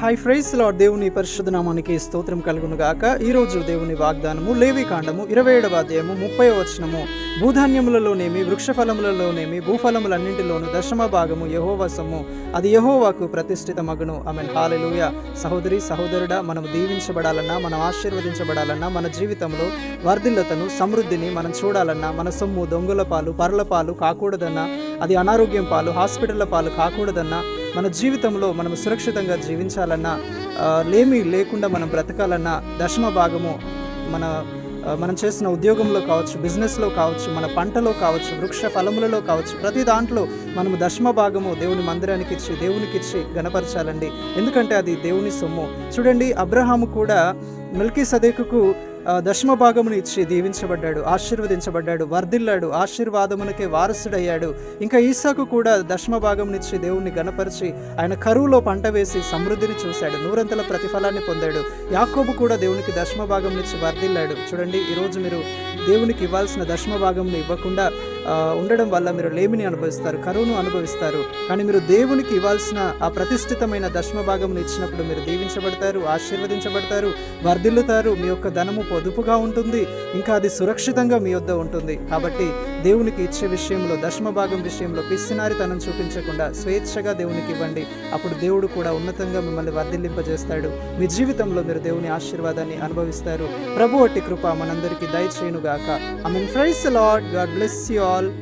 Hi ఫ్రైస్లో దేవుని పరిశుద్ధ నామానికి స్తోత్రం కలుగును గాక. ఈ రోజు దేవుని వాగ్దానము లేవి కాండము ఇరవై ఏడవ అధ్యాయము ముప్పై వచనము. భూధాన్యములలోనేమి వృక్ష ఫలములలోనేమి భూఫలములన్నింటిలోను దశమ భాగము యహోవసము అది యహోవాకు ప్రతిష్ఠిత మగును ఆమె హాలెలుయ సహోదరి సహోదరుడా మనం దీవించబడాలన్నా మనం ఆశీర్వదించబడాలన్నా మన జీవితంలో వర్ధిల్లతను సమృద్ధిని మనం చూడాలన్నా మన సొమ్ము దొంగల పాలు పర్ల పాలు కాకూడదన్నా అది అనారోగ్యం పాలు హాస్పిటల్ల పాలు కాకూడదన్నా మన జీవితంలో మనం సురక్షితంగా జీవించాలన్నా లేమి లేకుండా మనం బ్రతకాలన్నా దశమ భాగము మన మనం చేసిన ఉద్యోగంలో కావచ్చు బిజినెస్లో కావచ్చు మన పంటలో కావచ్చు వృక్ష ఫలములలో కావచ్చు ప్రతి దాంట్లో మనము దశమ భాగము దేవుని మందిరానికి ఇచ్చి దేవునికి ఇచ్చి గణపరచాలండి. ఎందుకంటే అది దేవుని సొమ్ము. చూడండి అబ్రహాము కూడా మిల్కీ సదేకుకు దశమ భాగమును ఇచ్చి దీవించబడ్డాడు ఆశీర్వదించబడ్డాడు వర్ధిల్లాడు ఆశీర్వాదమునకే వారసుడయ్యాడు. ఇంకా ఈసాకు కూడా దశమ భాగమునిచ్చి దేవుణ్ణి గణపరిచి ఆయన కరువులో పంట వేసి సమృద్ధిని చూశాడు నూరంతల ప్రతిఫలాన్ని పొందాడు. యాకోబు కూడా దేవునికి దశమ భాగంనిచ్చి వర్ధిల్లాడు. చూడండి ఈరోజు మీరు దేవునికి ఇవ్వాల్సిన దశమ భాగంను ఇవ్వకుండా ఉండడం వల్ల మీరు లేమిని అనుభవిస్తారు కరువును అనుభవిస్తారు. కానీ మీరు దేవునికి ఇవ్వాల్సిన ఆ ప్రతిష్ఠితమైన దశమ భాగంను ఇచ్చినప్పుడు మీరు దీవించబడతారు ఆశీర్వదించబడతారు వర్ధిల్లుతారు. మీ యొక్క ధనము పొదుపుగా ఉంటుంది. ఇంకా అది సురక్షితంగా మీ వద్ద ఉంటుంది. కాబట్టి దేవునికి ఇచ్చే విషయంలో దశమ భాగం విషయంలో పిస్సినారితనం చూపించకుండా స్వేచ్ఛగా దేవునికి ఇవ్వండి. అప్పుడు దేవుడు కూడా ఉన్నతంగా మిమ్మల్ని వర్ధిల్లింపజేస్తాడు. మీ జీవితంలో మీరు దేవుని ఆశీర్వాదాన్ని అనుభవిస్తారు. ప్రభు అట్టి కృప మనందరికీ దయచేయునుగాక. I mean praise Lord God bless you all